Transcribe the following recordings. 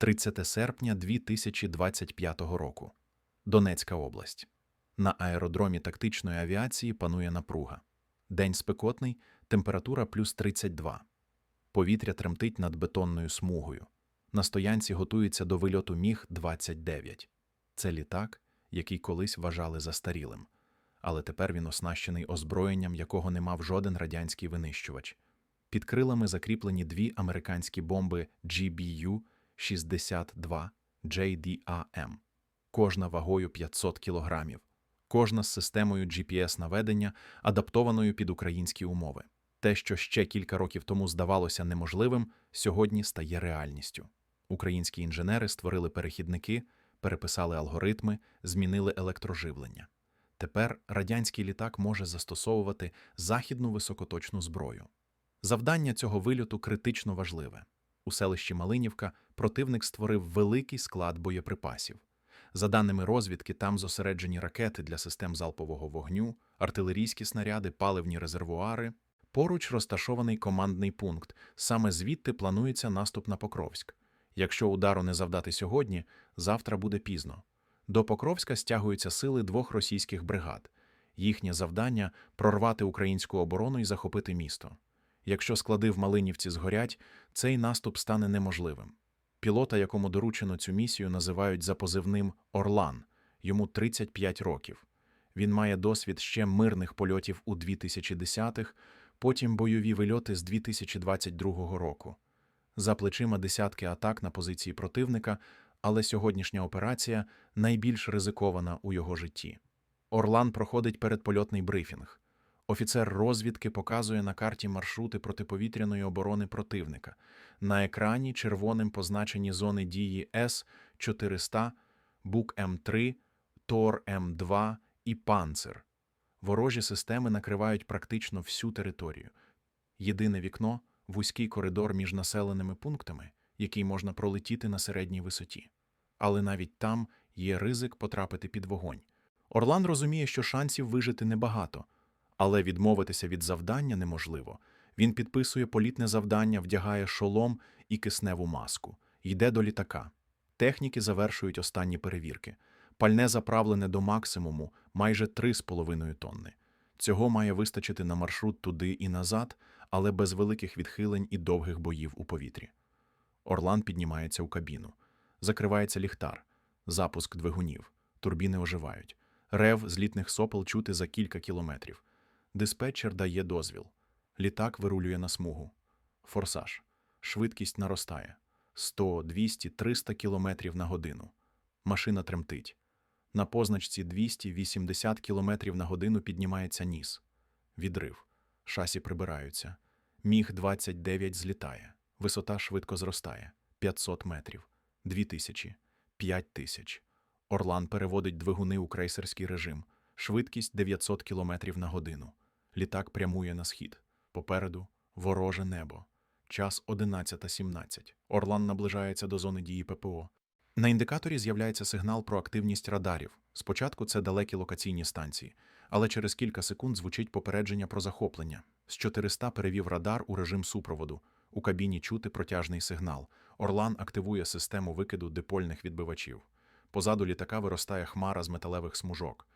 30 серпня 2025 року. Донецька область. На аеродромі тактичної авіації панує напруга. День спекотний, температура плюс 32. Повітря тремтить над бетонною смугою. На стоянці готується до вильоту Міг-29. Це літак, який колись вважали застарілим. Але тепер він оснащений озброєнням, якого не мав жоден радянський винищувач. Під крилами закріплені дві американські бомби GBU-62 JDAM, кожна вагою 500 кілограмів, кожна з системою GPS-наведення, адаптованою під українські умови. Те, що ще кілька років тому здавалося неможливим, сьогодні стає реальністю. Українські інженери створили перехідники, переписали алгоритми, змінили електроживлення. Тепер радянський літак може застосовувати західну високоточну зброю. Завдання цього вильоту критично важливе. У селищі Малинівка противник створив великий склад боєприпасів. За даними розвідки, там зосереджені ракети для систем залпового вогню, артилерійські снаряди, паливні резервуари. Поруч розташований командний пункт. Саме звідти планується наступ на Покровськ. Якщо удару не завдати сьогодні, завтра буде пізно. До Покровська стягуються сили двох російських бригад. Їхнє завдання прорвати українську оборону і захопити місто. Якщо склади в Малинівці згорять, цей наступ стане неможливим. Пілота, якому доручено цю місію, називають за позивним Орлан. Йому 35 років. Він має досвід ще мирних польотів у 2010-х, потім бойові вильоти з 2022 року. За плечима десятки атак на позиції противника, але сьогоднішня операція найбільш ризикована у його житті. Орлан проходить передпольотний брифінг. Офіцер розвідки показує на карті маршрути протиповітряної оборони противника. На екрані червоним позначені зони дії С-400, Бук М3, Тор М2 і Панцир. Ворожі системи накривають практично всю територію. Єдине вікно вузький коридор між населеними пунктами, який можна пролетіти на середній висоті. Але навіть там є ризик потрапити під вогонь. Орлан розуміє, що шансів вижити небагато, але відмовитися від завдання неможливо. Він підписує політне завдання, вдягає шолом і кисневу маску, йде до літака. Техніки завершують останні перевірки. Пальне заправлене до максимуму майже 3,5 тонни. Цього має вистачити на маршрут туди і назад, але без великих відхилень і довгих боїв у повітрі. Орлан піднімається у кабіну. Закривається ліхтар, запуск двигунів, турбіни оживають. Рев злітних сопел чути за кілька кілометрів. Диспетчер дає дозвіл. Літак вирулює на смугу. Форсаж. Швидкість наростає. 100, 200, 300 кілометрів на годину. Машина тремтить. На позначці 280 кілометрів на годину піднімається ніс. Відрив. Шасі прибираються. Міг-29 злітає. Висота швидко зростає. 500 метрів. 2000. 5000. Орлан переводить двигуни у крейсерський режим. Швидкість 900 кілометрів на годину. Літак прямує на схід. Попереду вороже небо. Час 11.17. Орлан наближається до зони дії ППО. На індикаторі з'являється сигнал про активність радарів. Спочатку це далекі локаційні станції, але через кілька секунд звучить попередження про захоплення. З 400 перевів радар у режим супроводу. У кабіні чути протяжний сигнал. Орлан активує систему викиду дипольних відбивачів. Позаду літака виростає хмара з металевих смужок.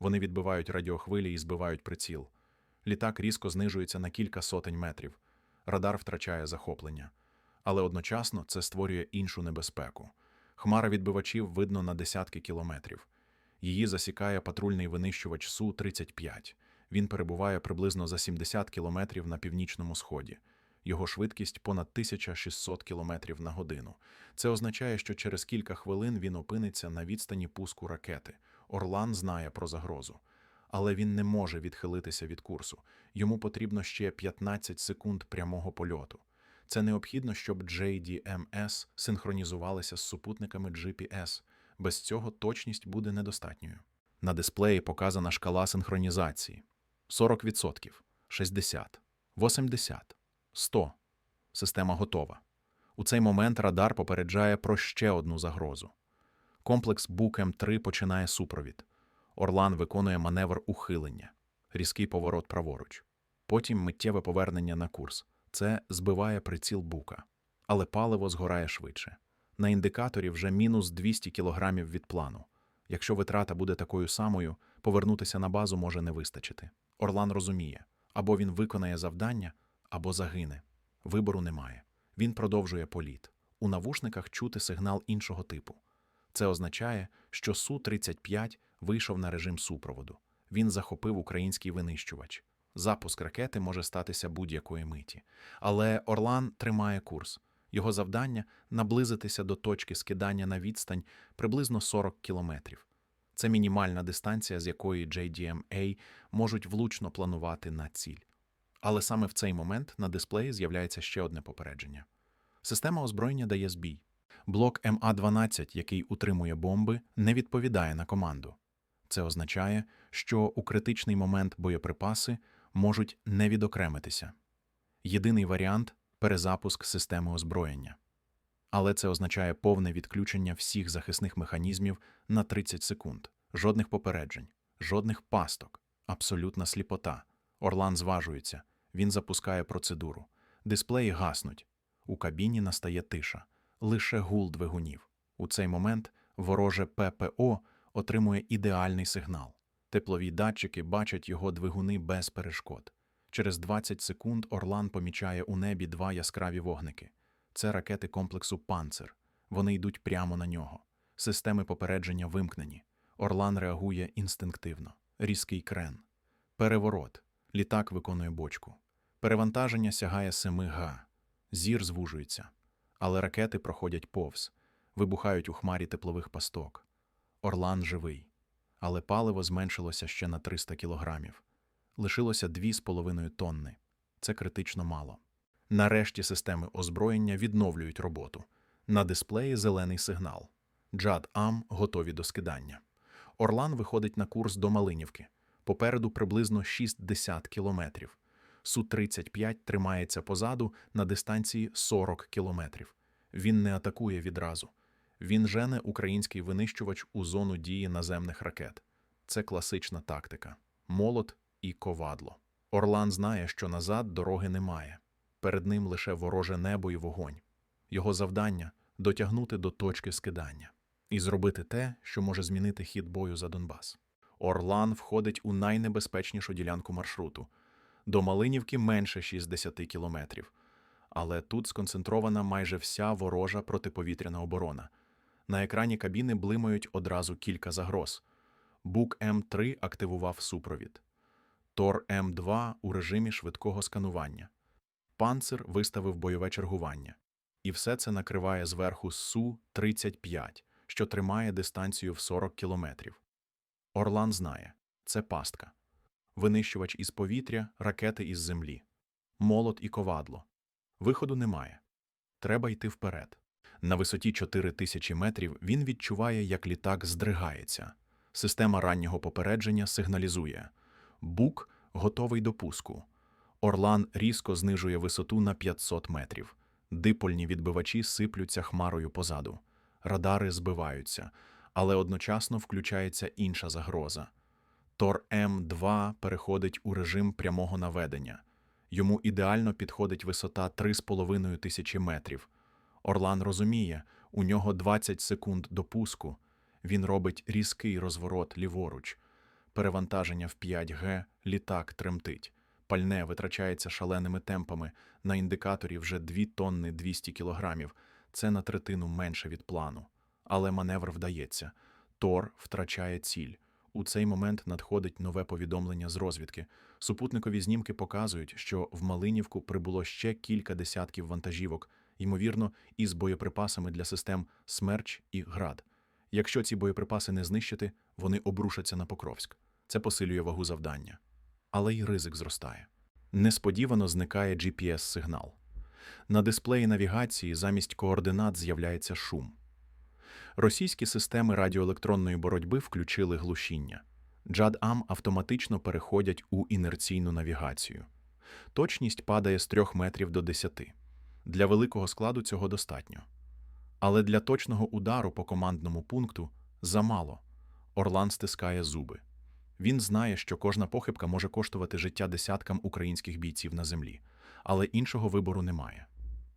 Вони відбивають радіохвилі і збивають приціл. Літак різко знижується на кілька сотень метрів. Радар втрачає захоплення. Але одночасно це створює іншу небезпеку. Хмара відбивачів видно на десятки кілометрів. Її засікає патрульний винищувач Су-35. Він перебуває приблизно за 70 кілометрів на північному сході. Його швидкість понад 1600 кілометрів на годину. Це означає, що через кілька хвилин він опиниться на відстані пуску ракети. Орлан знає про загрозу. Але він не може відхилитися від курсу. Йому потрібно ще 15 секунд прямого польоту. Це необхідно, щоб JDMS синхронізувалися з супутниками GPS. Без цього точність буде недостатньою. На дисплеї показана шкала синхронізації: 40%, 60%, 80%, 100%. Система готова. У цей момент радар попереджає про ще одну загрозу. Комплекс Бук М3 починає супровід. Орлан виконує маневр ухилення, різкий поворот праворуч. Потім миттєве повернення на курс. Це збиває приціл бука, але паливо згорає швидше. На індикаторі вже мінус 200 кілограмів від плану. Якщо витрата буде такою самою, повернутися на базу може не вистачити. Орлан розуміє, або він виконає завдання, або загине. Вибору немає. Він продовжує політ. У навушниках чути сигнал іншого типу. Це означає, що Су-35 вийшов на режим супроводу. Він захопив український винищувач. Запуск ракети може статися будь-якої миті. Але Орлан тримає курс. Його завдання наблизитися до точки скидання на відстань приблизно 40 кілометрів. Це мінімальна дистанція, з якої JDMA можуть влучно планувати на ціль. Але саме в цей момент на дисплеї з'являється ще одне попередження. Система озброєння дає збій. Блок МА-12, який утримує бомби, не відповідає на команду. Це означає, що у критичний момент боєприпаси можуть не відокремитися. Єдиний варіант перезапуск системи озброєння. Але це означає повне відключення всіх захисних механізмів на 30 секунд, жодних попереджень, жодних пасток, абсолютна сліпота. Орлан зважується, він запускає процедуру. Дисплеї гаснуть. У кабіні настає тиша, лише гул двигунів. У цей момент вороже ППО отримує ідеальний сигнал. Теплові датчики бачать його двигуни без перешкод. Через 20 секунд Орлан помічає у небі два яскраві вогники. Це ракети комплексу Панцер. Вони йдуть прямо на нього. Системи попередження вимкнені. Орлан реагує інстинктивно. Різкий крен. Переворот. Літак виконує бочку. Перевантаження сягає 7 га. Зір звужується. Але ракети проходять повз, вибухають у хмарі теплових пасток. Орлан живий. Але паливо зменшилося ще на 300 кілограмів. Лишилося 2,5 тонни. Це критично мало. Нарешті системи озброєння відновлюють роботу. На дисплеї зелений сигнал. Джад Ам готові до скидання. Орлан виходить на курс до Малинівки. Попереду приблизно 60 кілометрів. Су-35 тримається позаду на дистанції 40 кілометрів. Він не атакує відразу. Він жене український винищувач у зону дії наземних ракет. Це класична тактика. Молот і ковадло. Орлан знає, що назад дороги немає. Перед ним лише вороже небо і вогонь. Його завдання дотягнути до точки скидання і зробити те, що може змінити хід бою за Донбас. Орлан входить у найнебезпечнішу ділянку маршруту. До Малинівки менше 60 кілометрів. Але тут сконцентрована майже вся ворожа протиповітряна оборона. На екрані кабіни блимають одразу кілька загроз. Бук М3 активував супровід. Тор М2 у режимі швидкого сканування. Панцир виставив бойове чергування. І все це накриває зверху Су-35, що тримає дистанцію в 40 кілометрів. Орлан знає – це пастка. Винищувач із повітря, ракети із землі. Молот і ковадло. Виходу немає. Треба йти вперед. На висоті 4 тисячі метрів він відчуває, як літак здригається. Система раннього попередження сигналізує. Бук готовий до пуску. Орлан різко знижує висоту на 500 метрів. Дипольні відбивачі сиплються хмарою позаду. Радари збиваються, але одночасно включається інша загроза. Тор М2 переходить у режим прямого наведення. Йому ідеально підходить висота 3,5 тисячі метрів. Орлан розуміє, у нього 20 секунд до пуску. Він робить різкий розворот ліворуч. Перевантаження в 5Г, літак тремтить. Пальне витрачається шаленими темпами. На індикаторі вже 2 тонни 200 кілограмів. Це на третину менше від плану. Але маневр вдається. Тор втрачає ціль. У цей момент надходить нове повідомлення з розвідки. Супутникові знімки показують, що в Малинівку прибуло ще кілька десятків вантажівок, ймовірно, із боєприпасами для систем Смерч і Град. Якщо ці боєприпаси не знищити, вони обрушаться на Покровськ. Це посилює вагу завдання. Але й ризик зростає. Несподівано зникає GPS-сигнал. На дисплеї навігації замість координат з'являється шум. Російські системи радіоелектронної боротьби включили глушіння. Джад-Ам автоматично переходять у інерційну навігацію. Точність падає з 3 метрів до 10. Для великого складу цього достатньо. Але для точного удару по командному пункту замало. Орлан стискає зуби. Він знає, що кожна похибка може коштувати життя десяткам українських бійців на землі, але іншого вибору немає.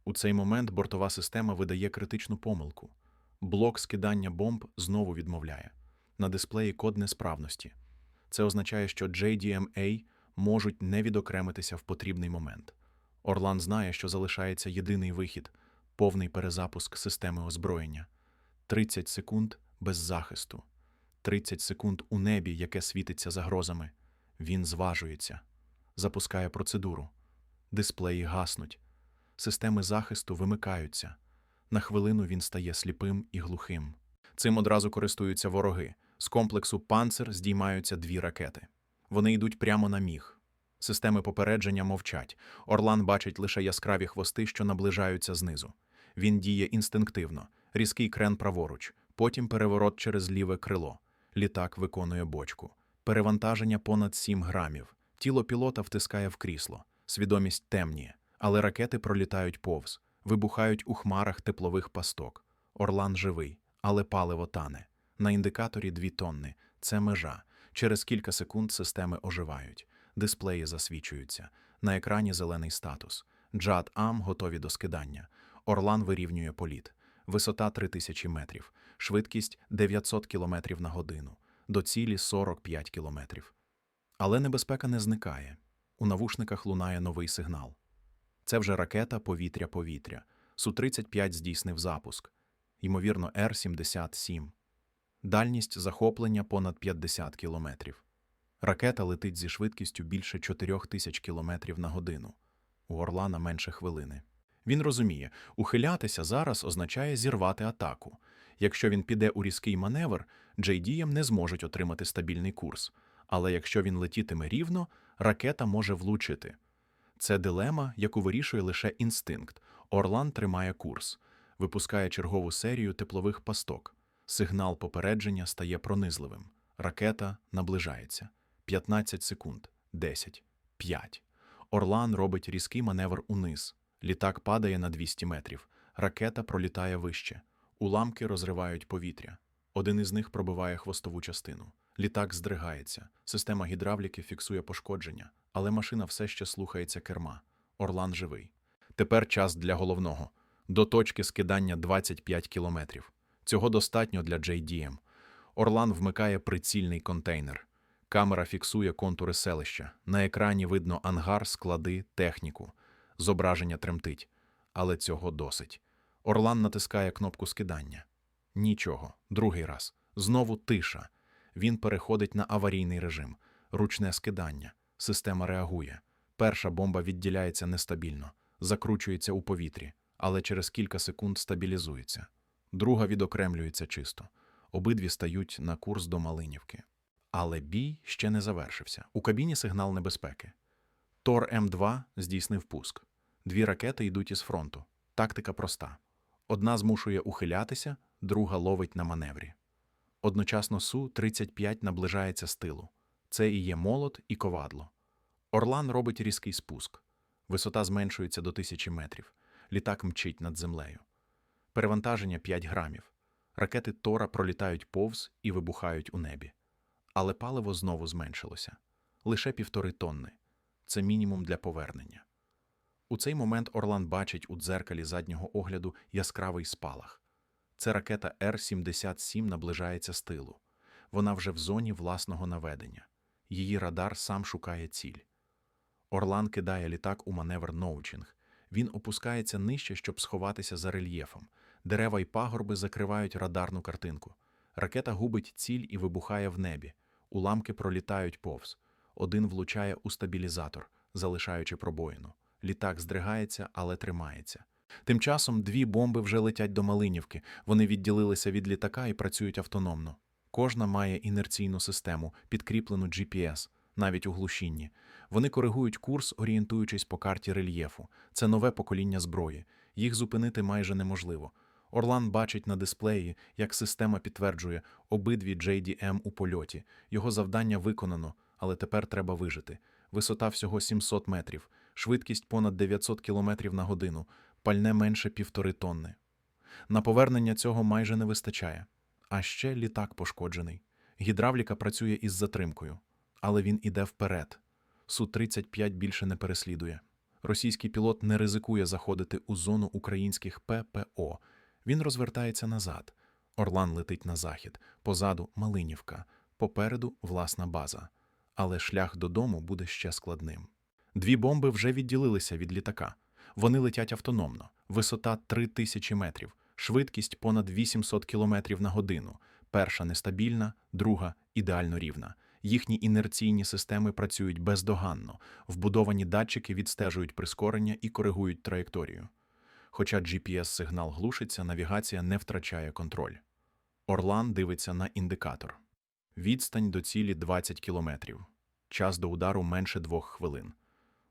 У цей момент бортова система видає критичну помилку. Блок скидання бомб знову відмовляє. На дисплеї код несправності. Це означає, що JDMA можуть не відокремитися в потрібний момент. Орлан знає, що залишається єдиний вихід повний перезапуск системи озброєння. 30 секунд без захисту. 30 секунд у небі, яке світиться загрозами. Він зважується, запускає процедуру. Дисплеї гаснуть. Системи захисту вимикаються. На хвилину він стає сліпим і глухим. Цим одразу користуються вороги. З комплексу «Панцер» здіймаються дві ракети. Вони йдуть прямо на міг. Системи попередження мовчать. Орлан бачить лише яскраві хвости, що наближаються знизу. Він діє інстинктивно, різкий крен праворуч, потім переворот через ліве крило. Літак виконує бочку. Перевантаження понад 7 грамів. Тіло пілота втискає в крісло. Свідомість темніє, але ракети пролітають повз, вибухають у хмарах теплових пасток. Орлан живий, але паливо тане. На індикаторі 2 тонни. Це межа. Через кілька секунд системи оживають. Дисплеї засвічуються. На екрані зелений статус. Джад Ам готові до скидання. Орлан вирівнює політ. Висота 3000 метрів. Швидкість 900 км на годину. До цілі 45 км. Але небезпека не зникає. У навушниках лунає новий сигнал. Це вже ракета повітря-повітря. Су-35 здійснив запуск. Ймовірно, Р-77. Дальність захоплення понад 50 кілометрів. Ракета летить зі швидкістю більше 4000 км на годину. У Орлана менше хвилини. Він розуміє, ухилятися зараз означає зірвати атаку. Якщо він піде у різкий маневр, JDM не зможуть отримати стабільний курс. Але якщо він летітиме рівно, ракета може влучити. Це дилема, яку вирішує лише інстинкт. Орлан тримає курс, випускає чергову серію теплових пасток. Сигнал попередження стає пронизливим. Ракета наближається. 15 секунд, 10, 5. Орлан робить різкий маневр униз. Літак падає на 200 метрів. Ракета пролітає вище. Уламки розривають повітря. Один із них пробиває хвостову частину. Літак здригається. Система гідравліки фіксує пошкодження, але машина все ще слухається керма. Орлан живий. Тепер час для головного. До точки скидання 25 кілометрів. Цього достатньо для JDM. Орлан вмикає прицільний контейнер. Камера фіксує контури селища. На екрані видно ангар, склади, техніку. Зображення тремтить. Але цього досить. Орлан натискає кнопку скидання. Нічого. Другий раз. Знову тиша. Він переходить на аварійний режим. Ручне скидання. Система реагує. Перша бомба відділяється нестабільно, закручується у повітрі, але через кілька секунд стабілізується. Друга відокремлюється чисто. Обидві стають на курс до Малинівки. Але бій ще не завершився. У кабіні сигнал небезпеки. Тор М2 здійснив пуск. Дві ракети йдуть із фронту. Тактика проста. Одна змушує ухилятися, друга ловить на маневрі. Одночасно Су-35 наближається з тилу. Це і є молот і ковадло. Орлан робить різкий спуск. Висота зменшується до тисячі метрів. Літак мчить над землею. Перевантаження 5 грамів. Ракети Тора пролітають повз і вибухають у небі. Але паливо знову зменшилося. Лише півтори тонни. Це мінімум для повернення. У цей момент Орлан бачить у дзеркалі заднього огляду яскравий спалах. Це ракета Р-77 наближається з тилу. Вона вже в зоні власного наведення. Її радар сам шукає ціль. Орлан кидає літак у маневр ноучинг. Він опускається нижче, щоб сховатися за рельєфом. Дерева й пагорби закривають радарну картинку. Ракета губить ціль і вибухає в небі. Уламки пролітають повз. Один влучає у стабілізатор, залишаючи пробоїну. Літак здригається, але тримається. Тим часом дві бомби вже летять до Малинівки. Вони відділилися від літака і працюють автономно. Кожна має інерційну систему, підкріплену GPS, навіть у глушінні. Вони коригують курс, орієнтуючись по карті рельєфу. Це нове покоління зброї. Їх зупинити майже неможливо. Орлан бачить на дисплеї, як система підтверджує обидві JDM у польоті. Його завдання виконано, але тепер треба вижити. Висота всього 700 метрів, швидкість понад 900 км на годину, пальне менше півтори тонни. На повернення цього майже не вистачає. А ще літак пошкоджений. Гідравліка працює із затримкою, але він іде вперед. Су-35 більше не переслідує. Російський пілот не ризикує заходити у зону українських ППО. Він розвертається назад. Орлан летить на захід, позаду Малинівка, попереду власна база. Але шлях додому буде ще складним. Дві бомби вже відділилися від літака. Вони летять автономно, висота 3000 метрів, швидкість понад 800 км на годину. Перша нестабільна, друга ідеально рівна. Їхні інерційні системи працюють бездоганно, вбудовані датчики відстежують прискорення і коригують траєкторію. Хоча GPS-сигнал глушиться, навігація не втрачає контроль. Орлан дивиться на індикатор. Відстань до цілі 20 кілометрів. Час до удару менше двох хвилин.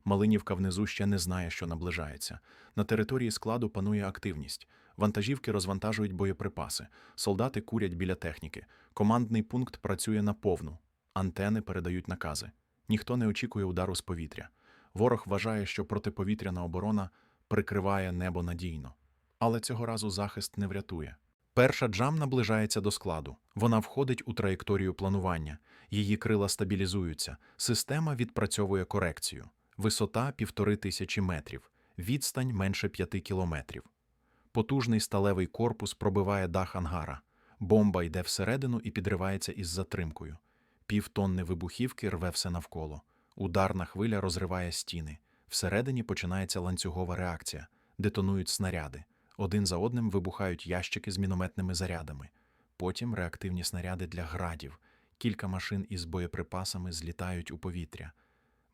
Малинівка внизу ще не знає, що наближається. На території складу панує активність. Вантажівки розвантажують боєприпаси, солдати курять біля техніки. Командний пункт працює на повну. Антени передають накази. Ніхто не очікує удару з повітря. Ворог вважає, що протиповітряна оборона прикриває небо надійно. Але цього разу захист не врятує. Перша джам наближається до складу. Вона входить у траєкторію планування. Її крила стабілізуються. Система відпрацьовує корекцію. Висота півтори тисячі метрів, відстань менше п'яти кілометрів. Потужний сталевий корпус пробиває дах ангара. Бомба йде всередину і підривається із затримкою. Півтонни вибухівки рве все навколо. Ударна хвиля розриває стіни. Всередині починається ланцюгова реакція. Детонують снаряди. Один за одним вибухають ящики з мінометними зарядами. Потім реактивні снаряди для градів. Кілька машин із боєприпасами злітають у повітря.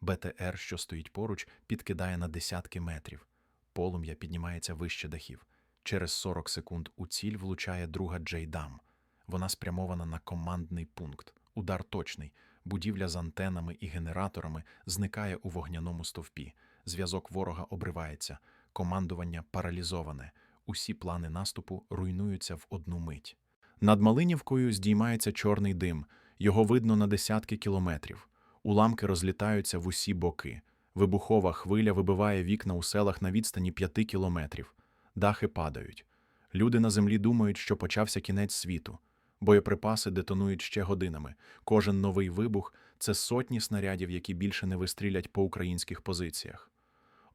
БТР, що стоїть поруч, підкидає на десятки метрів. Полум'я піднімається вище дахів. Через 40 секунд у ціль влучає друга Джейдам. Вона спрямована на командний пункт. Удар точний. Будівля з антенами і генераторами зникає у вогняному стовпі. Зв'язок ворога обривається. Командування паралізоване. Усі плани наступу руйнуються в одну мить. Над Малинівкою здіймається чорний дим. Його видно на десятки кілометрів. Уламки розлітаються в усі боки. Вибухова хвиля вибиває вікна у селах на відстані п'яти кілометрів. Дахи падають. Люди на землі думають, що почався кінець світу. Боєприпаси детонують ще годинами. Кожен новий вибух це сотні снарядів, які більше не вистрілять по українських позиціях.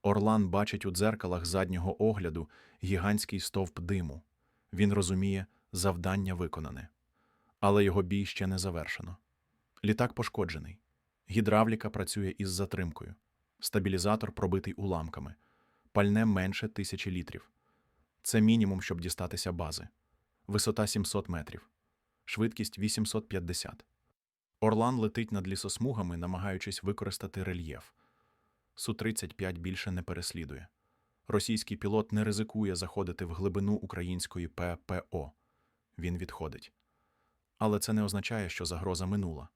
Орлан бачить у дзеркалах заднього огляду гігантський стовп диму. Він розуміє, завдання виконане. Але його бій ще не завершено. Літак пошкоджений. Гідравліка працює із затримкою. Стабілізатор пробитий уламками. Пальне менше тисячі літрів. Це мінімум, щоб дістатися бази. Висота 700 метрів. Швидкість 850. Орлан летить над лісосмугами, намагаючись використати рельєф. Су-35 більше не переслідує. Російський пілот не ризикує заходити в глибину української ППО. Він відходить. Але це не означає, що загроза минула.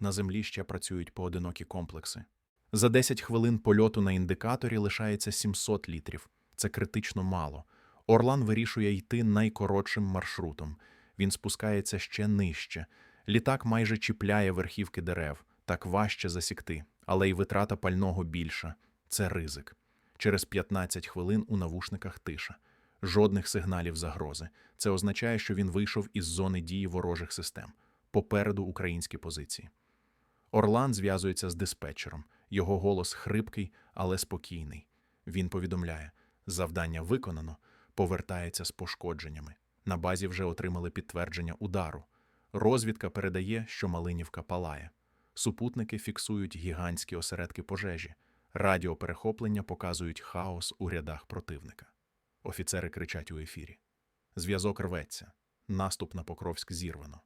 На землі ще працюють поодинокі комплекси. За 10 хвилин польоту на індикаторі лишається 700 літрів. Це критично мало. Орлан вирішує йти найкоротшим маршрутом. Він спускається ще нижче. Літак майже чіпляє верхівки дерев, так важче засікти, але й витрата пального більша. Це ризик. Через 15 хвилин у навушниках тиша. Жодних сигналів загрози. Це означає, що він вийшов із зони дії ворожих систем. Попереду українські позиції. Орлан зв'язується з диспетчером. Його голос хрипкий, але спокійний. Він повідомляє: завдання виконано, повертається з пошкодженнями. На базі вже отримали підтвердження удару. Розвідка передає, що Малинівка палає. Супутники фіксують гігантські осередки пожежі. Радіоперехоплення показують хаос у рядах противника. Офіцери кричать у ефірі. Зв'язок рветься. Наступ на Покровськ зірвано.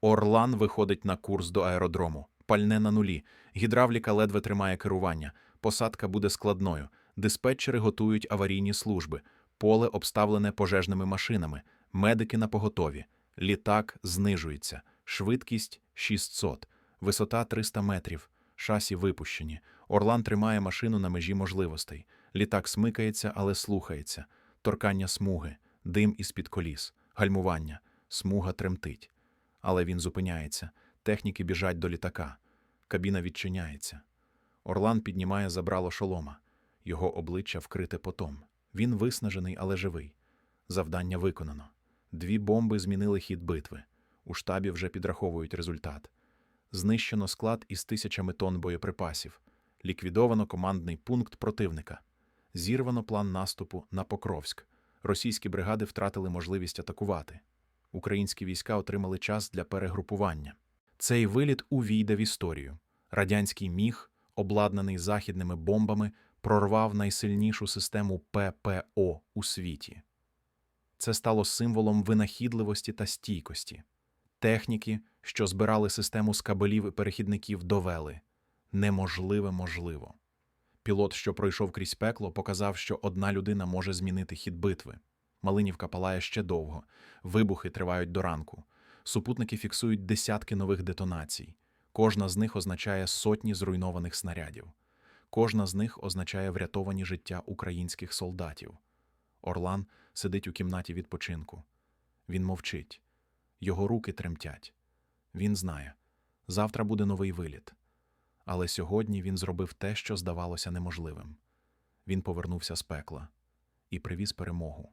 Орлан виходить на курс до аеродрому. Пальне на нулі. Гідравліка ледве тримає керування. Посадка буде складною. Диспетчери готують аварійні служби. Поле обставлене пожежними машинами. Медики на поготові. Літак знижується. Швидкість 600. Висота 300 метрів. Шасі випущені. Орлан тримає машину на межі можливостей. Літак смикається, але слухається. Торкання смуги, дим із-під коліс, гальмування. Смуга тремтить. Але він зупиняється. Техніки біжать до літака. Кабіна відчиняється. Орлан піднімає забрало шолома. Його обличчя вкрите потом. Він виснажений, але живий. Завдання виконано. Дві бомби змінили хід битви. У штабі вже підраховують результат. Знищено склад із тисячами тонн боєприпасів. Ліквідовано командний пункт противника. Зірвано план наступу на Покровськ. Російські бригади втратили можливість атакувати. Українські війська отримали час для перегрупування. Цей виліт увійде в історію. Радянський міг, обладнаний західними бомбами, прорвав найсильнішу систему ППО у світі. Це стало символом винахідливості та стійкості. Техніки, що збирали систему з кабелів і перехідників, довели неможливе можливо. Пілот, що пройшов крізь пекло, показав, що одна людина може змінити хід битви. Малинівка палає ще довго, вибухи тривають до ранку. Супутники фіксують десятки нових детонацій. Кожна з них означає сотні зруйнованих снарядів. Кожна з них означає врятовані життя українських солдатів. Орлан сидить у кімнаті відпочинку. Він мовчить. Його руки тремтять. Він знає, завтра буде новий виліт. Але сьогодні він зробив те, що здавалося неможливим. Він повернувся з пекла і привіз перемогу.